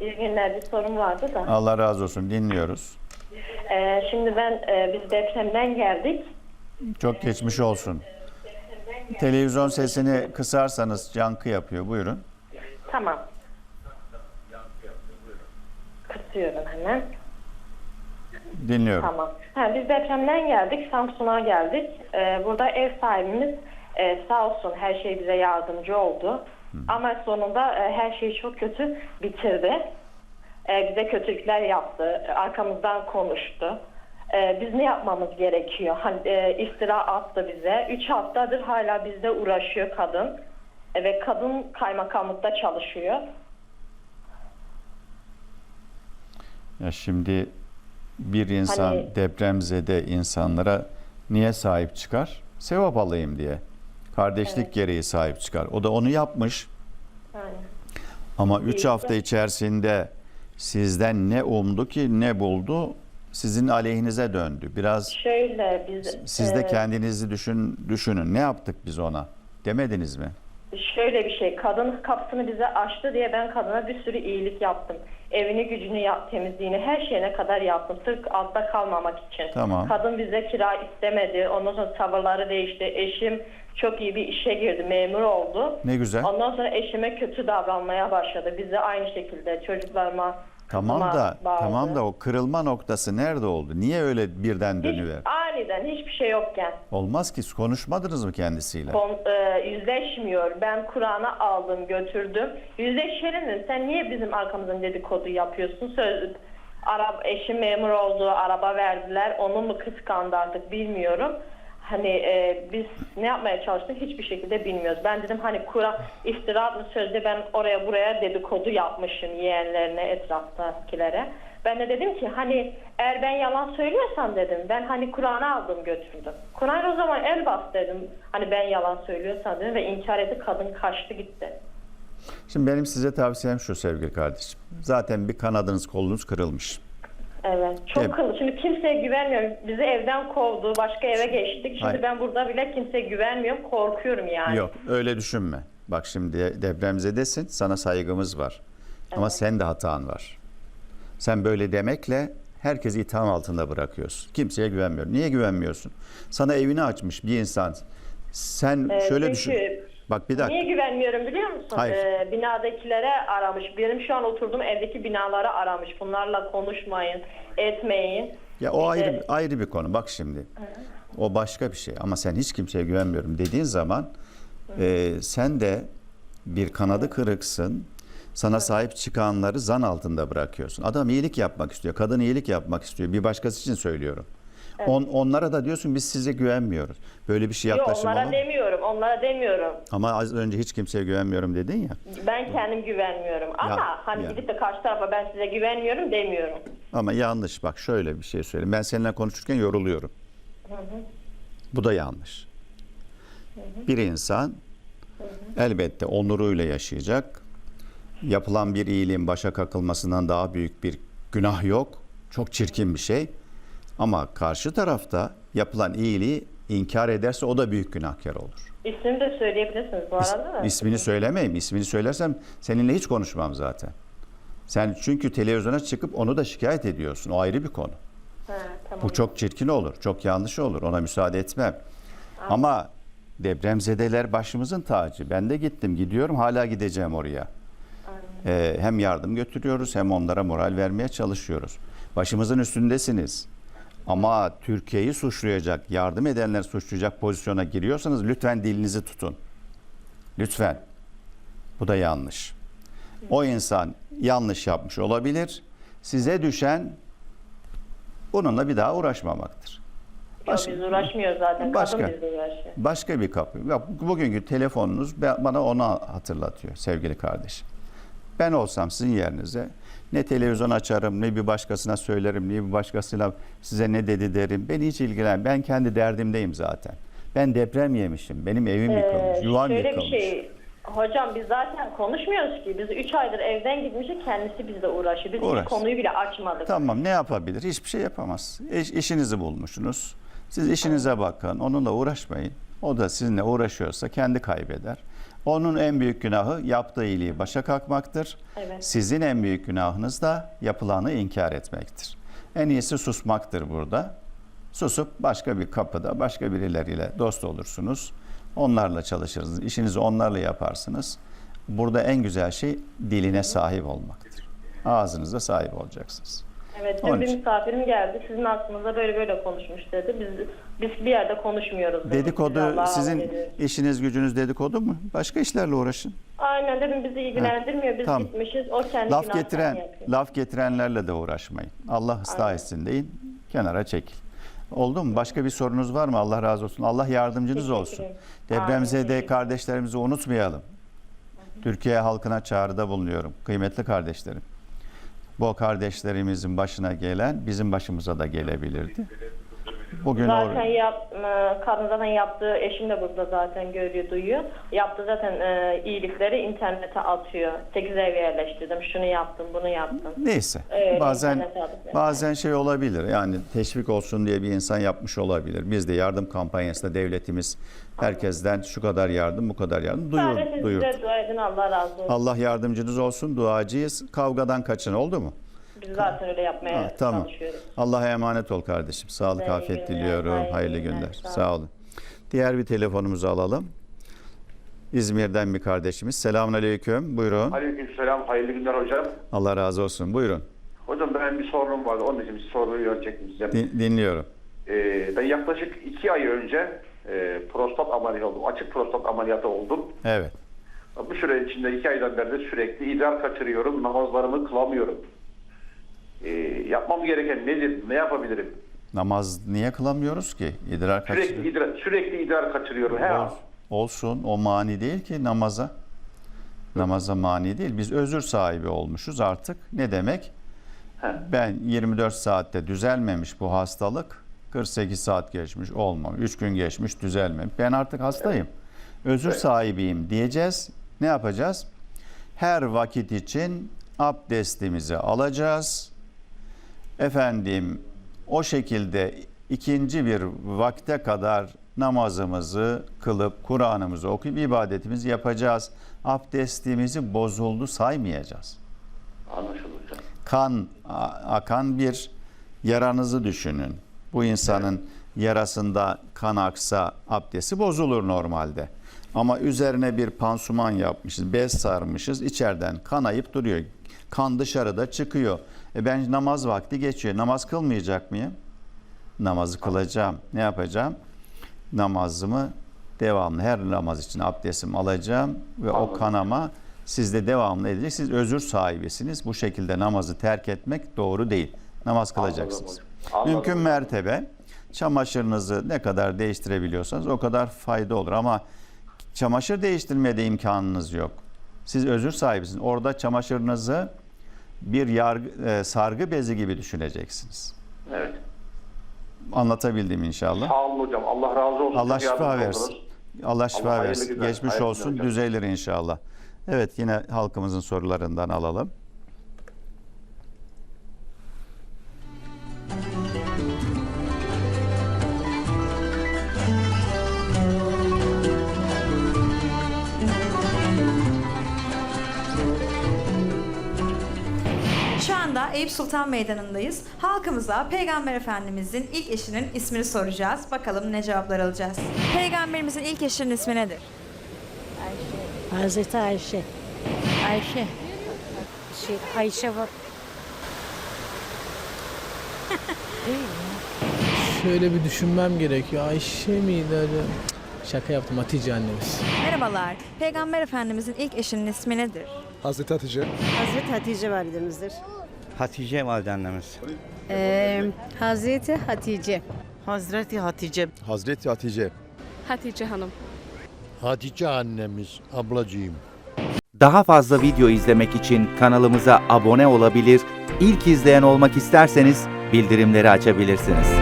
İyi günler. Bir sorum vardı da. Allah razı olsun dinliyoruz. Ee, şimdi ben e, biz depremden geldik. Çok geçmiş olsun. Televizyon sesini kısarsanız yankı yapıyor. Buyurun. Tamam. Kısıyorum hemen. Dinliyorum. Tamam. Ha, biz depremden geldik. Samsun'a geldik. Ee, burada ev sahibimiz e, sağ olsun her şey bize yardımcı oldu. Ama sonunda e, her şeyi çok kötü bitirdi. E, bize kötülükler yaptı. Arkamızdan konuştu. E, biz ne yapmamız gerekiyor? Hani e, iftira attı bize. Üç haftadır hala bizde uğraşıyor kadın. E, ve kadın kaymakamlıkta çalışıyor. Ya şimdi bir insan Hani- depremzede insanlara niye sahip çıkar? Sevap alayım diye. Kardeşlik gereği sahip çıkar. O da onu yapmış. Yani. Ama 3 İşte. hafta içerisinde sizden ne umdu ki ne buldu sizin aleyhinize döndü. Biraz Şöyle biz siz de e, kendinizi düşün düşünün. Ne yaptık biz ona? Demediniz mi? Şöyle bir şey, kadın kapısını bize açtı diye ben kadına bir sürü iyilik yaptım. Evini gücünü yap, temizliğini her şeyine kadar yaptım. Sırf altta kalmamak için. Tamam. Kadın bize kira istemedi. Ondan sonra tavırları değişti. Eşim çok iyi bir işe girdi, memur oldu. Ne güzel. Ondan sonra eşime kötü davranmaya başladı. Bize aynı şekilde çocuklarıma Tamam da bağırdı. tamam da o kırılma noktası nerede oldu? Niye öyle birden Hiç, dönüver? Aniden hiçbir şey yokken. Olmaz ki konuşmadınız mı kendisiyle? Kon- e, yüzleşmiyor. Ben Kur'an'ı aldım götürdüm. Yüzleşelim sen niye bizim arkamızdan dedikodu yapıyorsun? Söz, araba, eşim memur oldu, araba verdiler. Onu mu kıskandı artık bilmiyorum. Hani e, biz ne yapmaya çalıştık hiçbir şekilde bilmiyoruz. Ben dedim hani Kur'an iftira adlı sözde ben oraya buraya dedikodu yapmışım yeğenlerine, etraftakilere. Ben de dedim ki hani eğer ben yalan söylüyorsam dedim ben hani Kur'an'ı aldım götürdüm. Kur'an o zaman el bas dedim. Hani ben yalan söylüyorsam dedim ve inkar etti kadın kaçtı gitti. Şimdi benim size tavsiyem şu sevgili kardeşim. Zaten bir kanadınız kolunuz kırılmış. Evet. Çok Evet. kıllı. Şimdi kimseye güvenmiyorum. Bizi evden kovdu. Başka eve geçtik. Şimdi Hayır. ben burada bile kimseye güvenmiyorum. Korkuyorum yani. Yok öyle düşünme. Bak şimdi depremzedesin sana saygımız var. Ama sen de hatan var. Sen böyle demekle herkesi itham altında bırakıyorsun. Kimseye güvenmiyorum. Niye güvenmiyorsun? Sana evini açmış bir insan. Sen Ee, şöyle düşün. Bak bir dakika. Niye güvenmiyorum biliyor musun? Hayır. Ee, binadakilere aramış. Benim şu an oturduğum evdeki binaları aramış. Bunlarla konuşmayın, etmeyin. Ya o İşte- ayrı ayrı bir konu. Bak şimdi. O başka bir şey. Ama sen hiç kimseye güvenmiyorum dediğin zaman e, sen de bir kanadı kırıksın. Sana sahip çıkanları zan altında bırakıyorsun. Adam iyilik yapmak istiyor. Kadın iyilik yapmak istiyor. Bir başkası için söylüyorum. On, onlara da diyorsun biz size güvenmiyoruz. Böyle bir şey Yok yaklaşım onlara olur. demiyorum. Onlara demiyorum. Ama az önce hiç kimseye güvenmiyorum dedin ya. Ben kendim güvenmiyorum. Ama hani ya. gidip de karşı tarafa ben size güvenmiyorum demiyorum. Ama yanlış. Bak şöyle bir şey söyleyeyim. Ben seninle konuşurken yoruluyorum. Bu da yanlış. Bir insan elbette onuruyla yaşayacak. Yapılan bir iyiliğin başa kakılmasından daha büyük bir günah yok. Çok çirkin bir şey. Ama karşı tarafta yapılan iyiliği inkar ederse o da büyük günahkar olur. İsmini de söyleyebilirsiniz bu arada da. İsmini söylemeyeyim. İsmini söylersem seninle hiç konuşmam zaten. Sen çünkü televizyona çıkıp onu da şikayet ediyorsun. O ayrı bir konu. Ha, tamam. Bu çok çirkin olur, çok yanlış olur. Ona müsaade etmem. Ama depremzedeler başımızın tacı. Ben de gittim, gidiyorum, hala gideceğim oraya. Ee, hem yardım götürüyoruz hem onlara moral vermeye çalışıyoruz. Başımızın üstündesiniz. Ama Türkiye'yi suçlayacak, yardım edenler suçlayacak pozisyona giriyorsanız lütfen dilinizi tutun. Lütfen. Bu da yanlış. O insan yanlış yapmış olabilir. Size düşen bununla bir daha uğraşmamaktır. Yok, biz uğraşmıyoruz zaten. Başka. Kadın bizle uğraşıyor. Başka bir kapı. Bugünkü telefonunuz bana onu hatırlatıyor sevgili kardeşim. Ben olsam sizin yerinize ne televizyon açarım, ne bir başkasına söylerim, ne bir başkasıyla size ne dedi derim. Beni hiç ilgilen. Ben kendi derdimdeyim zaten. Ben deprem yemişim. Benim evim yıkılmış, Ee, yuvam şöyle yıkılmış. bir şey. Hocam biz zaten konuşmuyoruz ki. Biz 3 aydır evden gitmişiz. Kendisi bizle uğraşıyor. Biz Uğraş. konuyu bile açmadık. Tamam ne yapabilir? Hiçbir şey yapamaz. İş, işinizi bulmuşsunuz. Siz işinize bakın. Onunla uğraşmayın. O da sizinle uğraşıyorsa kendi kaybeder. Onun en büyük günahı yaptığı iyiliği başa kalkmaktır. Evet. Sizin en büyük günahınız da yapılanı inkar etmektir. En iyisi susmaktır burada. Susup başka bir kapıda başka birileriyle dost olursunuz. Onlarla çalışırsınız. İşinizi onlarla yaparsınız. Burada en güzel şey diline sahip olmaktır. Ağzınıza sahip olacaksınız. Evet, Onun bir için. misafirim geldi. Sizin hakkınızda böyle böyle konuşmuş dedi. Biz biz bir yerde konuşmuyoruz. dedi. Dedikodu Allah'a sizin işiniz gücünüz dedikodu mu? Başka işlerle uğraşın. Aynen dedim bizi ilgilendirmiyor. Biz tamam. gitmişiz. O kendi Laf günahlarını getiren, yapıyor. laf getirenlerle de uğraşmayın. Allah ıslah Aynen. etsin deyin. Kenara çekil. Oldu mu? Başka bir sorunuz var mı? Allah razı olsun. Allah yardımcınız Teşekkür olsun. ederim. Depremzede Amin. kardeşlerimizi unutmayalım. Türkiye halkına çağrıda bulunuyorum. Kıymetli kardeşlerim. Bu kardeşlerimizin başına gelen bizim başımıza da gelebilirdi. Bugün Zaten or- yap, e, kadın zaten yaptığı, eşim de burada zaten görüyor, duyuyor. Yaptığı zaten e, iyilikleri internete atıyor. 8 ev yerleştirdim, şunu yaptım, bunu yaptım. Neyse. Öyle bazen internete bazen şey olabilir. Yani teşvik olsun diye bir insan yapmış olabilir. Biz de yardım kampanyasında devletimiz herkesten şu kadar yardım, bu kadar yardım duyur, Sadece duyur. bize dua edin, Allah razı olsun. Allah yardımcınız olsun. Duacıyız. Kavgadan kaçın. Oldu mu? Biz zaten öyle yapmaya Ha, tamam. çalışıyoruz. Allah'a emanet ol kardeşim. Sağlık, Hayırlı afiyet günler, diliyorum. hayırlı Hayırlı günler. günler. Sağ Sağ olun. Diğer bir telefonumuzu alalım. İzmir'den bir kardeşimiz. Selamun aleyküm. Buyurun. Aleykümselam, hayırlı günler hocam. Allah razı olsun. Buyurun. Hocam ben bir sorunum vardı, onun için bir soruyu yönecektim size. Din- dinliyorum. Ee, ben yaklaşık iki ay önce e, prostat ameliyatı oldum, açık prostat ameliyatı oldum. Evet. Bu süre içinde iki aydan beri sürekli idrar kaçırıyorum, namazlarımı kılamıyorum. Ee, yapmam gereken nedir, ne yapabilirim? Namaz niye kılamıyoruz ki? İdrar Sürekli kaçırıyor. idrar, sürekli idrar kaçırıyorum her an. Ol- Olsun. O mani değil ki namaza. Namaza mani değil. Biz özür sahibi olmuşuz artık. Ne demek? He. Ben 24 saatte düzelmemiş bu hastalık. 48 saat geçmiş olmamış. 3 gün geçmiş düzelmemiş. Ben artık hastayım. Özür sahibiyim diyeceğiz. Ne yapacağız? Her vakit için abdestimizi alacağız. Efendim o şekilde ikinci bir vakte kadar namazımızı kılıp Kur'an'ımızı okuyup ibadetimizi yapacağız. Abdestimizi bozuldu saymayacağız Anlaşıldı. Kan akan bir yaranızı düşünün. Bu insanın yarasında kan aksa abdesti bozulur normalde. Ama üzerine bir pansuman yapmışız, bez sarmışız, içeriden kanayıp duruyor. Kan dışarıda çıkıyor. E ben namaz vakti geçiyor. Namaz kılmayacak mıyım? Namazı kılacağım. Ne yapacağım? Namazımı devamlı her namaz için abdestimi alacağım ve o Anladım. Kanama sizde devamlı edecek. Siz özür sahibisiniz. Bu şekilde namazı terk etmek doğru değil. Namaz kılacaksınız. Anladım Mümkün mertebe çamaşırınızı ne kadar değiştirebiliyorsanız o kadar fayda olur ama çamaşır değiştirmeye de imkanınız yok. Siz özür sahibisiniz. Orada çamaşırınızı bir yargı, e, sargı bezi gibi düşüneceksiniz. Evet. Anlatabildim inşallah. Sağ olun hocam, Allah razı olsun. Allah şifa versin. Allah şifa Allah versin. Geçmiş hayırlı olsun. hocam. Düzelir inşallah. Evet yine halkımızın sorularından alalım. Şu anda Eyüp Sultan Meydanı'ndayız. Halkımıza Peygamber Efendimizin ilk eşinin ismini soracağız. Bakalım ne cevaplar alacağız. Peygamberimizin ilk eşinin ismi nedir? Hazreti Ayşe. Ayşe. Şey, Ayşe var. Şöyle bir düşünmem gerekiyor. Ayşe miydi acaba? Şaka yaptım Hatice annemiz. Merhabalar. Peygamber Efendimizin ilk eşinin ismi nedir? Hazreti Hatice. Hazreti Hatice validemizdir. Hatice valide annemiz. Ee, Hazreti Hatice. Hazreti Hatice. Hazreti Hatice. Hatice Hanım. Hatice annemiz, ablacığım. Daha fazla video izlemek için kanalımıza abone olabilir, ilk izleyen olmak isterseniz bildirimleri açabilirsiniz.